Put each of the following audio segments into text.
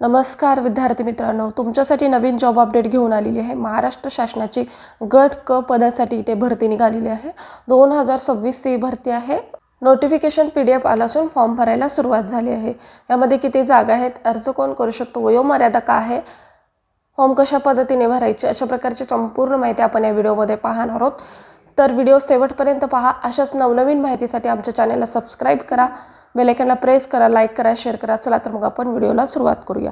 नमस्कार विद्यार्थी मित्रांनो तुमच्यासाठी नवीन जॉब अपडेट घेऊन आलेली आहे. महाराष्ट्र शासनाची गट क पदासाठी इथे भरती निघालेली आहे. दोन हजार सव्वीसची ही भरती आहे. नोटिफिकेशन पी डी एफ आलं असून फॉर्म भरायला सुरुवात झाली आहे. यामध्ये किती जागा आहेत अर्ज कोण करू शकतो वयोमर्यादा का आहे फॉर्म कशा पद्धतीने भरायचे अशा प्रकारची संपूर्ण माहिती आपण या व्हिडिओमध्ये पाहणार आहोत. तर व्हिडिओ शेवटपर्यंत पहा. अशाच नवनवीन माहितीसाठी आमच्या चॅनलला सबस्क्राईब करा. बेलायकनला प्रेस करा लाईक करा शेअर करा. चला तर मग आपण व्हिडिओला सुरुवात करूया.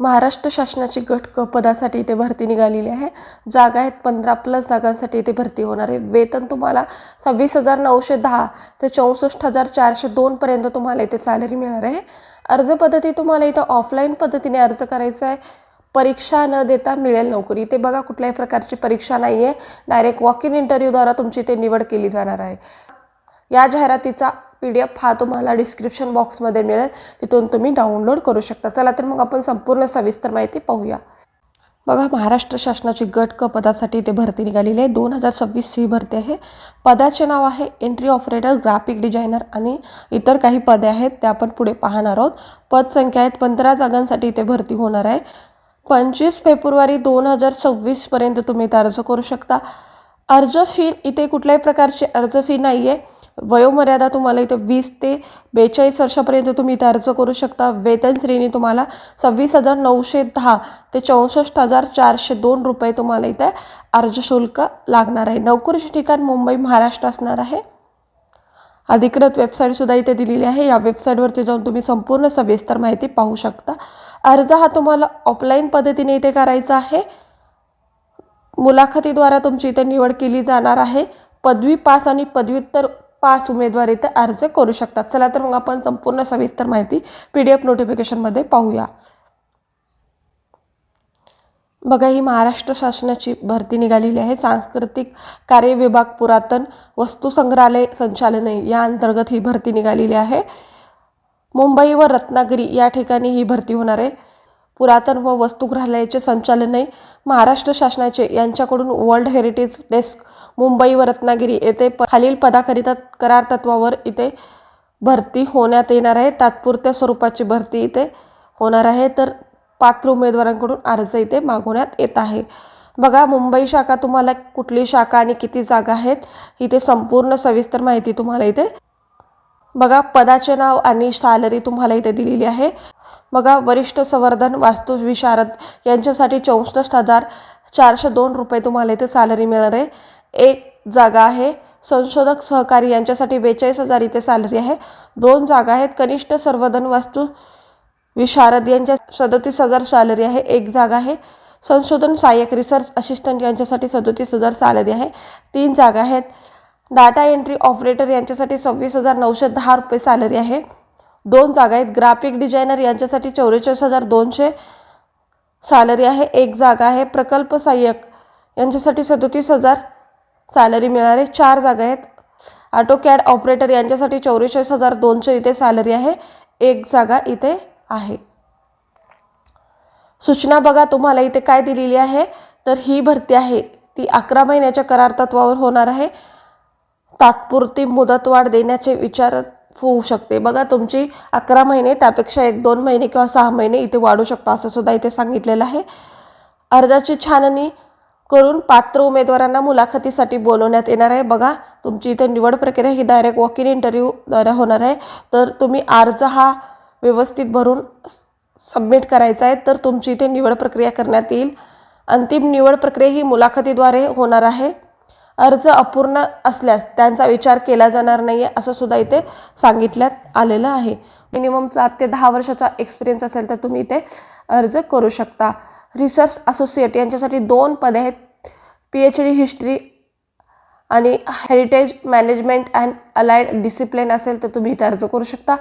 महाराष्ट्र शासनाची गट क पदासाठी इथे भरती निघालेली आहे. जागा आहेत पंधरा प्लस जागांसाठी इथे भरती होणार आहे. वेतन तुम्हाला सव्वीस हजार नऊशे दहा ते चौसष्ट हजार चारशे दोनपर्यंत तुम्हाला इथे सॅलरी मिळणार आहे. अर्ज पद्धती तुम्हाला इथं ऑफलाईन पद्धतीने अर्ज करायचा आहे. परीक्षा न देता मिळेल नोकरी. इथे बघा कुठल्याही प्रकारची परीक्षा नाही आहे डायरेक्ट वॉक इन इंटरव्ह्यूद्वारा तुमची इथे निवड केली जाणार आहे. या जाहिरातीचा पी डी एफ हा तुम्हाला डिस्क्रिप्शन बॉक्समध्ये मिळेल. तिथून तुम्ही डाउनलोड करू शकता. चला तर मग आपण संपूर्ण सविस्तर माहिती पाहूया. बघा महाराष्ट्र शासनाची गट क पदासाठी इथे भरती निघालेली आहे. दोन हजार सव्वीस ही भरती आहे. पदाचे नाव आहे एंट्री ऑपरेटर ग्राफिक डिझायनर आणि इतर काही पदे आहेत त्या आपण पुढे पाहणार आहोत. पदसंख्या आहेत पंधरा जागांसाठी इथे भरती होणार आहे. पंचवीस फेब्रुवारी दोन हजार सव्वीसपर्यंत तुम्ही इथे अर्ज करू शकता. अर्ज फी इथे कुठल्याही प्रकारची अर्ज फी नाही आहे वयोमर्यादा तुम्हाला इथे वीस ते बेचाळीस वर्षापर्यंत तुम्ही इथे अर्ज करू शकता. वेतन श्रेणी तुम्हाला सव्वीस हजार नऊशे दहा ते चौसष्ट हजार चारशे दोन रुपये तुम्हाला इथे अर्ज शुल्क लागणार आहे. नोकरीचे ठिकाण मुंबई महाराष्ट्र असणार आहे. अधिकृत वेबसाईटसुद्धा इथे दिलेली आहे. या वेबसाईटवरती जाऊन तुम्ही संपूर्ण सविस्तर माहिती पाहू शकता. अर्ज हा तुम्हाला ऑफलाईन पद्धतीने इथे करायचा आहे. मुलाखतीद्वारा तुमची इथे निवड केली जाणार आहे. पदवी पास आणि पदव्युत्तर पाच उमेदवार इथे अर्ज करू शकतात. चला तर मग आपण संपूर्ण सविस्तर माहिती पी डी एफ नोटिफिकेशनमध्ये पाहूया. बघा ही महाराष्ट्र शासनाची भरती निघालेली आहे. सांस्कृतिक कार्य विभाग पुरातन वस्तू संग्रहालय संचालने या अंतर्गत ही भरती निघालेली आहे. मुंबई व रत्नागिरी या ठिकाणी ही भरती होणार आहे. पुरातन व वस्तुग्रहालयाचे संचालनही महाराष्ट्र शासनाचे यांच्याकडून वर्ल्ड हेरिटेज डेस्क मुंबई व रत्नागिरी येथे प खालील पदाकरिता करार तत्वावर इथे भरती होण्यात येणार आहे. तात्पुरत्या स्वरूपाची भरती इथे होणार आहे. तर पात्र उमेदवारांकडून अर्ज इथे मागवण्यात येत आहे. बघा मुंबई शाखा तुम्हाला कुठली शाखा आणि किती जागा आहेत इथे संपूर्ण सविस्तर माहिती तुम्हाला इथे बघा पदाचे नाव आणि सॅलरी तुम्हाला इथे दिलेली आहे. बघा वरिष्ठ संवर्धन वास्तुविशारद यांच्यासाठी चौसष्ट हजार चारशे दोन रुपये तुम्हाला इथे सॅलरी मिळणार आहे. एक जागा आहे. संशोधक सहकारी यांच्यासाठी बेचाळीस हजार इथे सॅलरी आहे. दोन जागा आहेत. कनिष्ठ संवर्धन वास्तू विशारद यांच्या सदतीस हजार सॅलरी आहे. एक जागा आहे. संशोधन सहाय्यक रिसर्च असिस्टंट यांच्यासाठी सदोतीस हजार सॅलरी आहे. तीन जागा आहेत. डाटा एंट्री ऑपरेटर यांच्यासाठी सव्वीस हजार नऊशे दहा रुपये सॅलरी आहे. दोन जागा आहेत. ग्राफिक डिझायनर यांच्यासाठी चौवेचाळीस हजार दोनशे सॅलरी आहे. एक जागा आहे. प्रकल्प सहाय्यक यांच्यासाठी सदोतीस हजार सॅलरी मिळणार आहे चार जागा आहेत. ऑटो कॅड ऑपरेटर यांच्यासाठी चौवेचाळीस हजार दोनशे इथे सॅलरी आहे. एक जागा इथे आहे. सूचना बघा तुम्हाला इथे काय दिलेली आहे? तर ही भरती आहे. ती अकरा महिन्याच्या करार तत्वावर होणार आहे. तात्पुरती मुदतवाढ देण्याचे विचार होऊ शकते. बघा तुमची अकरा महिने त्यापेक्षा एक दोन महिने किंवा सहा महिने इथे वाढू शकतो असं सुद्धा इथे सांगितलेलं आहे. अर्जाची छाननी करून पात्र उमेदवारांना मुलाखतीसाठी बोलवण्यात येणार आहे. बघा तुमची इथे निवड प्रक्रिया ही डायरेक्ट वॉक इन इंटरव्ह्यूद्वारे होणार आहे. तर तुम्ही अर्ज हा व्यवस्थित भरून सबमिट करायचा आहे. तर तुमची इथे निवड प्रक्रिया करण्यात येईल. अंतिम निवड प्रक्रिया ही मुलाखतीद्वारे होणार आहे. अर्ज अपूर्ण असल्यास त्यांचा विचार केला जाणार नाही आहे असं सुद्धा इथे सांगितल्यात आलेलं आहे. मिनिमम चार ते दहा वर्षाचा एक्सपिरियन्स असेल तर तुम्ही इथे अर्ज करू शकता. रिसर्च असोसिएट यांच्यासाठी दोन पदे आहेत. पी एच डी हिस्ट्री आणि heritage management and allied discipline असेल तर तुम्ही इथे अर्ज करू शकता.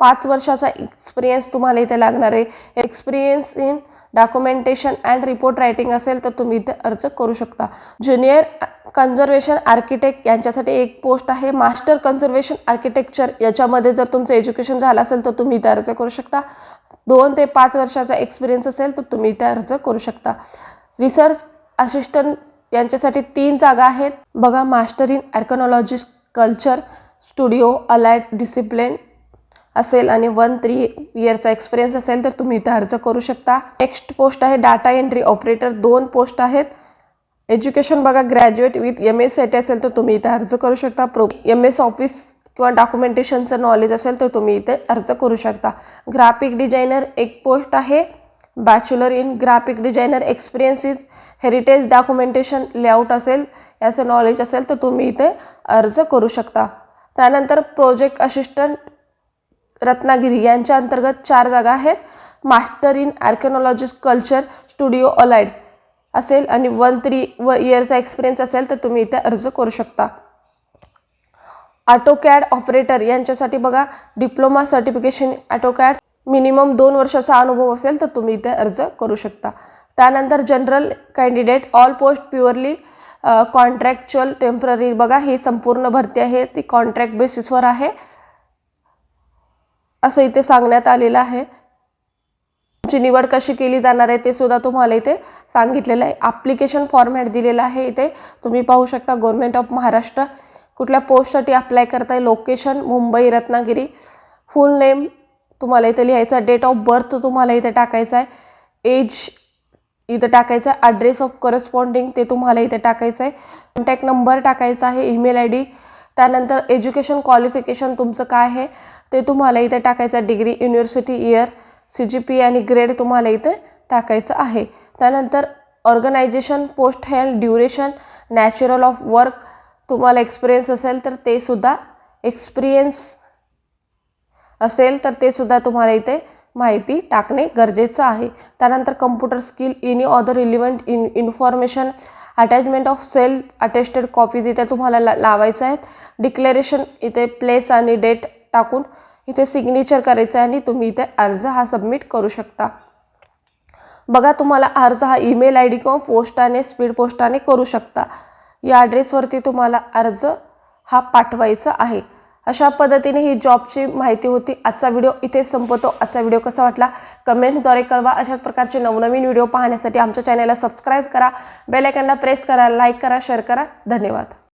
पाच वर्षाचा एक्सपिरियन्स तुम्हाला इथे लागणार आहे. Experience in documentation and report writing असेल तर तुम्ही इथे अर्ज करू शकता. ज्युनियर कन्झर्वेशन आर्किटेक्ट यांच्यासाठी एक पोस्ट आहे. मास्टर कन्झर्वेशन आर्किटेक्चर याच्यामध्ये जर तुमचं एज्युकेशन झालं असेल तर तुम्ही इथे अर्ज करू शकता. दोन ते पाच वर्षाचा एक्सपिरियन्स असेल तर तुम्ही त्या अर्ज करू शकता. रिसर्च असिस्टंट यांच्यासाठी तीन जागा आहेत. बघा master in archaeology culture studio allied discipline असेल आणि वन थ्री इयरचा एक्सपिरियन्स असेल तर तुम्ही इथे अर्ज करू शकता. नेक्स्ट पोस्ट आहे डाटा एंट्री ऑपरेटर दोन पोस्ट आहेत. एज्युकेशन बघा graduate with M S C T असेल तर तुम्ही इथे अर्ज करू शकता. प्रो एम एस ऑफिस किंवा डॉक्युमेंटेशनचं नॉलेज असेल तर तुम्ही इथे अर्ज करू शकता. ग्राफिक डिझायनर एक पोस्ट आहे. Bachelor in graphic designer experience is heritage documentation layout असेल याचं नॉलेज असेल तर तुम्ही इथे अर्ज करू शकता. त्यानंतर प्रोजेक्ट असिस्टंट रत्नागिरी यांच्या अंतर्गत चार जागा आहेत. Master in archaeologist culture studio allied असेल आणि वन थ्री व इयरचा एक्सपिरियन्स असेल तर तुम्ही इथे अर्ज करू शकता. ऑटोकॅड ऑपरेटर यांच्यासाठी बघा डिप्लोमा सर्टिफिकेशन ऑटोकॅड मिनिमम दोन वर्षाचा अनुभव असेल तर तुम्ही इथे अर्ज करू शकता. त्यानंतर general candidate all post purely contractual temporary बघा ही संपूर्ण भरती आहे. ती कॉन्ट्रॅक्ट बेसिसवर आहे. असं इथे सांगण्यात आलेलं आहे. तुमची निवड कशी केली जाणार आहे ते सुद्धा तुम्हाला इथे सांगितलेलं आहे. ॲप्लिकेशन फॉर्मॅट दिलेलं आहे इथे. तुम्ही पाहू शकता गव्हर्मेंट ऑफ महाराष्ट्र कुठल्या पोस्टसाठी अप्लाय करताय? Location Mumbai Ratnagiri. Full name तुम्हाला इथे लिहायचा डेट ऑफ बर्थ तुम्हाला इथे टाकायचा आहे. एज इथं टाकायचं आहे. ॲड्रेस ऑफ करस्पॉन्डिंग ते तुम्हाला इथे टाकायचं आहे. कॉन्टॅक्ट नंबर टाकायचा आहे. ईमेल आय डी त्यानंतर एज्युकेशन क्वालिफिकेशन तुमचं काय आहे? ते तुम्हाला इथे टाकायचं आहे. Degree university year C G P आणि ग्रेड तुम्हाला इथे टाकायचं आहे. त्यानंतर organisation post health duration natural of work तुम्हाला एक्सपिरियन्स असेल तर ते सुद्धा एक्सपिरियन्स असेल तर ते सुद्धा तुम्हाला इथे माहिती टाकणे गरजेचं आहे. त्यानंतर computer skill any other relevant in information attachment of self attested copies इथे तुम्हाला ला लावायचं आहेत. डिक्लेरेशन इथे प्लेस आणि डेट टाकून इथे सिग्नेचर करायचं आहे आणि तुम्ही इथे अर्ज हा सबमिट करू शकता. बघा तुम्हाला अर्ज हा ईमेल आय डी किंवा पोस्टाने स्पीड पोस्टाने करू शकता. या ॲड्रेसवरती तुम्हाला अर्ज हा पाठवायचा आहे. अशा पद्धतीने ही जॉबची माहिती होती. आजचा व्हिडिओ इथे संपवतो. आजचा व्हिडिओ कसा वाटला? कमेंटद्वारे कळवा. अशाच प्रकारचे नवनवीन व्हिडिओ पाहण्यासाठी आमच्या चॅनलला सबस्क्राईब करा. बेलायकनला प्रेस करा लाईक करा शेअर करा. धन्यवाद.